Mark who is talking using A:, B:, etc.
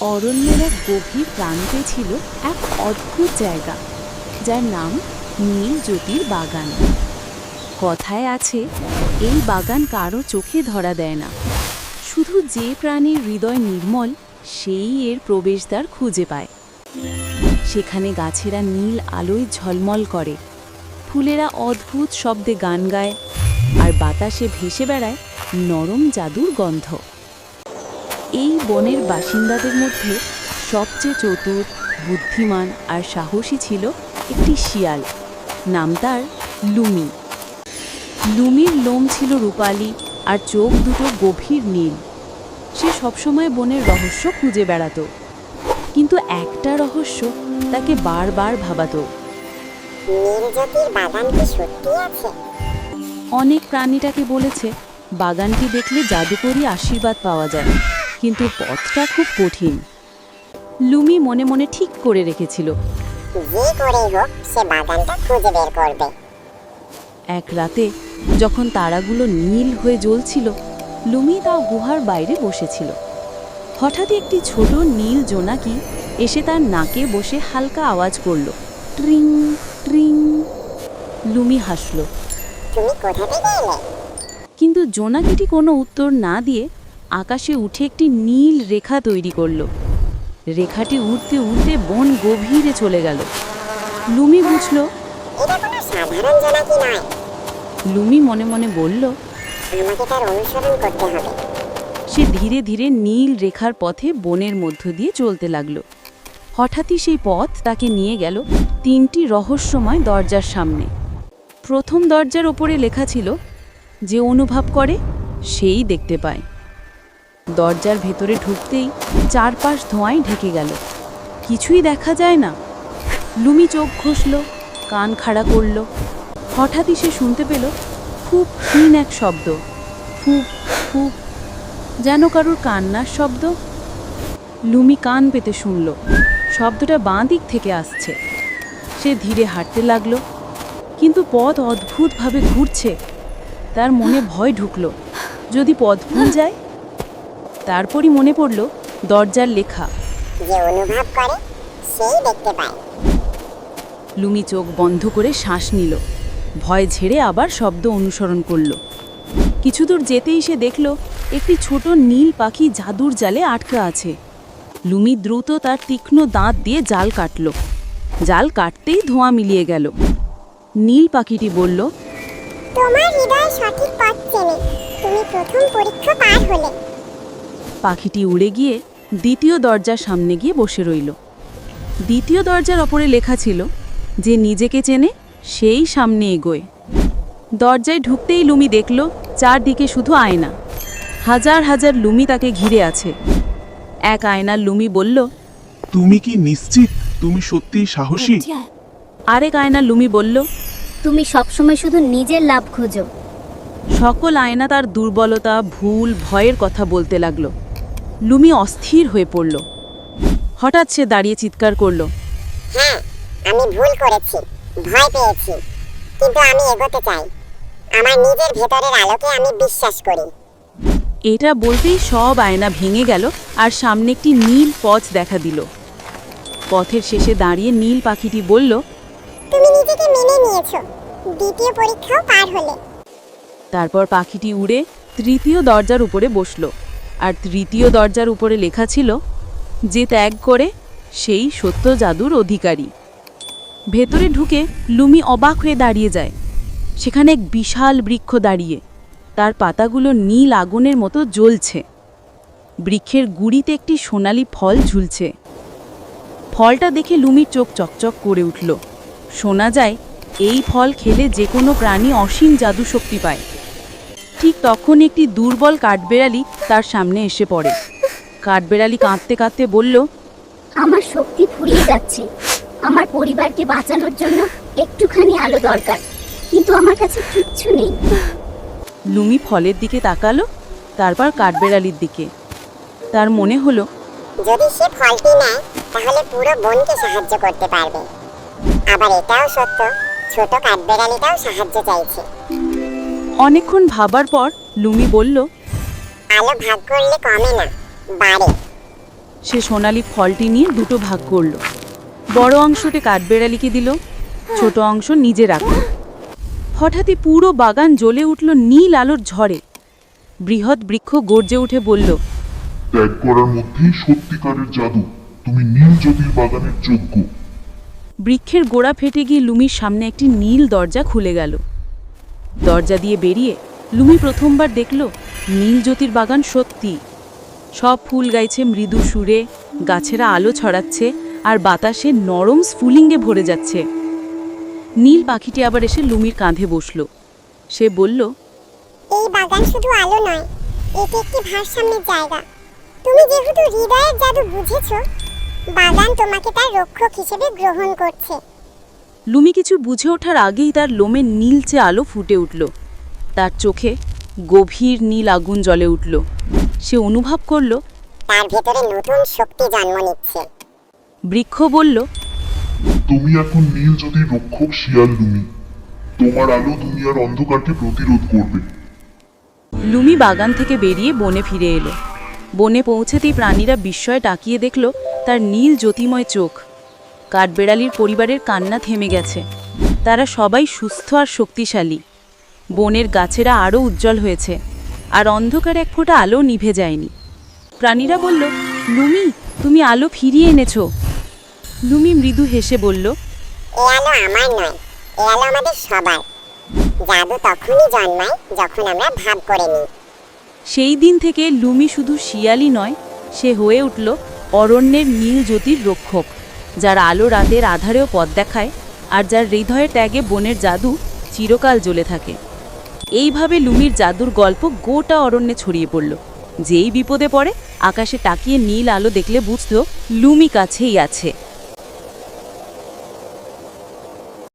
A: অরণ্যের এক গভীর প্রান্তে ছিল এক অদ্ভুত জায়গা, যার নাম নীল জ্যোতির বাগান। কথায় আছে, এই বাগান কারও চোখে ধরা দেয় না। শুধু যে প্রাণীর হৃদয় নির্মল, সেই এর প্রবেশদ্বার খুঁজে পায়। সেখানে গাছেরা নীল আলোয় ঝলমল করে। ফুলেরা অদ্ভুত শব্দে গান গায়, আর বাতাসে ভেসে বেড়ায় নরম জাদুর গন্ধ। এই বনের বাসিন্দাদের মধ্যে সবচেয়ে চতুর বুদ্ধিমান আর সাহসী ছিল একটি শিয়াল। নাম তার লুমি। লুমির লোম ছিল রূপালি আর চোখ দুটো গভীর নীল। সে সবসময় বনের রহস্য খুঁজে বেড়াতো। কিন্তু একটা রহস্য তাকে বারবার ভাবাতো। অনেক প্রাণীটাকে বলেছে বাগানটি দেখলে জাদুকরি আশীর্বাদ পাওয়া যায়। কিন্তু পথটা খুব কঠিন। লুমি মনে মনে ঠিক করে রেখেছিল।
B: যে করেই হোক সে বাগানটা খুঁজে বের করবে।
A: এক রাতে যখন তারাগুলো নীল হয়ে জ্বলছিল লুমি তা গুহার বাইরে বসেছিল। হঠাৎ একটি ছোট নীল জোনাকি এসে তার নাকে বসে হালকা আওয়াজ করল। ট্রিং ট্রিং। লুমি হাসলো।
B: তুমি কোথা থেকে এলে
A: কিন্তু জোনাকিটি কোনো উত্তর না দিয়ে আকাশে উঠে একটি নীল রেখা তৈরি করল। রেখাটি উড়তে উড়তে বন গভীরে চলে গেল। লুমি বুঝলো লুমি মনে মনে বলল সে ধীরে ধীরে নীল রেখার পথে বনের মধ্য দিয়ে চলতে লাগল। হঠাৎই সেই পথ তাকে নিয়ে গেল তিনটি রহস্যময় দরজার সামনে। প্রথম দরজার ওপরে লেখা ছিল যে অনুভব করে সেই দেখতে পায়। দরজার ভেতরে ঢুকতেই চারপাশ ধোঁয়ায় ঢেকে গেল। কিছুই দেখা যায় না। লুমি চোখ ঘষল, কান খাড়া করল। হঠাৎই সে শুনতে পেল খুব ক্ষীণ এক শব্দ। ফুপ ফুপ যেন কারুর কান্নার শব্দ। লুমি কান পেতে শুনল। শব্দটা বাঁ দিক থেকে আসছে। সে ধীরে হাঁটতে লাগল, কিন্তু পথ অদ্ভুতভাবে ঘুরছে। তার মনে ভয় ঢুকলো। যদি পথ ভুল যায় তারপরই মনে পড়ল দরজার লেখা।
B: অনুভব করে সেই দেখতে পায়।
A: লুমি চোখ বন্ধ করে শ্বাস নিল। ভয় ঝেড়ে আবার শব্দ অনুসরণ করল। কিছু দূর যেতেই সে দেখল একটি ছোট নীল পাখি জাদুর জালে আটকা আছে। লুমি দ্রুত তার তীক্ষ্ণ দাঁত দিয়ে জাল কাটল। জাল কাটতেই ধোঁয়া মিলিয়ে গেল। নীল পাখিটি বলল
B: তোমার হৃদয় সঠিক পথ চেনে। তুমি প্রথম পরীক্ষা পার হলে।
A: পাখিটি উড়ে গিয়ে দ্বিতীয় দরজার সামনে গিয়ে বসে রইল। দ্বিতীয় দরজার ওপরে লেখা ছিল যে নিজেকে চেনে সেই সামনে এগোয়। দরজায় ঢুকতেই লুমি দেখল চারদিকে শুধু আয়না। হাজার হাজার লুমি তাকে ঘিরে আছে। এক আয়নার লুমি বলল
C: তুমি কি নিশ্চিত? তুমি সত্যিই সাহসী?
A: আরেক আয়নার লুমি বলল
D: তুমি সবসময় শুধু নিজের লাভ খোঁজো।
A: সকল আয়না তার দুর্বলতা ভুল ভয়ের কথা বলতে লাগল। লুমি অস্থির হয়ে পড়ল। হঠাৎ সে দাঁড়িয়ে চিৎকার করল।
B: হ্যাঁ আমি ভুল করেছি ভয় পেয়েছি কিন্তু আমি এগোতে চাই। আমার নিজের ভেতরের আলোকে আমি বিশ্বাস করি।
A: এটা বলতেই সব আয়না ভেঙে গেল আর সামনে একটি নীল পথ দেখা দিল। পথের শেষে দাঁড়িয়ে নীল পাখিটি বলল
B: তুমি নিজেকে মেনে নিয়েছো দ্বিতীয় পরীক্ষাও পার হলে।
A: তারপর পাখিটি উড়ে তৃতীয় দরজার উপরে বসল। আর তৃতীয় দরজার উপরে লেখা ছিল, যে ত্যাগ করে, সেই সত্য জাদুর অধিকারী। ভেতরে ঢুকে লুমি অবাক হয়ে দাঁড়িয়ে যায়। সেখানে এক বিশাল বৃক্ষ দাঁড়িয়ে, তার পাতাগুলো নীল আগুনের মতো জ্বলছে। বৃক্ষের গুড়িতে একটি সোনালি ফল ঝুলছে। ফলটা দেখে লুমির চোখ চকচক করে উঠল। শোনা যায়, এই ফল খেলে যে কোনো প্রাণী অসীম জাদু শক্তি পায়। ঠিক তখন একটি দুর্বল কাঠবেড়ালি তার সামনে এসে পড়ে। কাঠবেড়ালি কাঁদতে কাঁদতে বলল
D: আমার শক্তি ফুরিয়ে যাচ্ছে। আমার পরিবারকে বাঁচানোর জন্য একটুখানি আলো দরকার কিন্তু আমার কাছে কিচ্ছু নেই।
A: লুমি ফলের দিকে তাকালো তারপর কাঠবেড়ালির দিকে। তার মনে হলো
B: যদি সে ফলটি নেয় তাহলে পুরো বনকে সাহায্য করতে পারবে। আবার এটাও সত্য ছোট কাঠবেড়ালিটাও সাহায্য চাইছে।
A: অনেকক্ষণ ভাবার পর লুমি বলল
B: আলো ভাগ করলে কমে না বাড়ে।
A: সে সোনালি ফলটি নিয়ে দুটো ভাগ করল। বড় অংশটি কাঠবেড়ালিকে দিল ছোট অংশ নিজে রাখল। হঠাৎই পুরো বাগান জ্বলে উঠল নীল আলোর ঝড়ে। বৃহৎ বৃক্ষ গর্জে উঠে বলল
E: ত্যাগ করার মধ্যেই সত্যিকারের জাদু তুমি নীল জ্যোতির বাগানের যোগ্য।
A: বৃক্ষের গোড়া ফেটে গিয়ে লুমির সামনে একটি নীল দরজা খুলে গেল। দরজা দিয়ে বেরিয়ে লুমি প্রথমবার দেখল নীল জ্যোতির বাগান সত্যি। সব ফুল গাইছে মৃদু সুরে, গাছেরা আলো ছড়াচ্ছে আর বাতাসে নরম স্ফুলিঙ্গে ভরে যাচ্ছে। নীল পাখিটি আবার এসে লুমির কাঁধে বসল। সে বলল,
B: এই বাগান শুধু আলো নয়, এটি একটি ভারসাম্যের জায়গা। তুমি যেহেতু হৃদয়ের জাদু বুঝেছ, বাগান তোমাকে তার রক্ষক হিসেবে গ্রহণ করছে।
A: লুমি কিছু বুঝে ওঠার আগেই তার লোমে নীলচে আলো ফুটে উঠল। তার চোখে গভীর নীল আগুন জ্বলে উঠল। সে অনুভব করল
B: তার ভেতরে নতুন শক্তি জন্ম নিচ্ছে।
A: বৃক্ষ বলল
E: তুমি এখন নীল জ্যোতির রক্ষক শিয়াল লুমি। তোমার আলো দুনিয়ার অন্ধকারকে প্রতিরোধ করবে।
A: লুমি বাগান থেকে বেরিয়ে বনে ফিরে এলো। বনে পৌঁছেতেই প্রাণীরা বিস্ময়ে তাকিয়ে দেখল তার নীল জ্যোতিময় চোখ। কাঠবেড়ালির পরিবারের কান্না থেমে গেছে। তারা সবাই সুস্থ আর শক্তিশালী। বনের গাছেরা আরও উজ্জ্বল হয়েছে আর অন্ধকার এক ফোঁটা আলো নিভে যায়নি। প্রাণীরা বলল লুমি তুমি আলো ফিরিয়ে এনেছো। লুমি মৃদু হেসে বলল
B: এ আলো আমার নয় এ আলো আমাদের সবার। জাদু তখনই জন্মায় যখন আমরা ভাব করে নিই।
A: সেই দিন থেকে লুমি শুধু শিয়ালই নয় সে হয়ে উঠল অরণ্যের নীল জ্যোতির রক্ষক। যার আলো রাতের আধারেও পথ দেখায় আর যার হৃদয়ে ত্যাগে বনের জাদু চিরকাল জ্বলে থাকে। এইভাবে লুমির জাদুর গল্প গোটা অরণ্যে ছড়িয়ে পড়ল। যেই বিপদে পড়ে, আকাশে তাকিয়ে নীল আলো দেখলে বুঝত লুমি কাছেই আছে।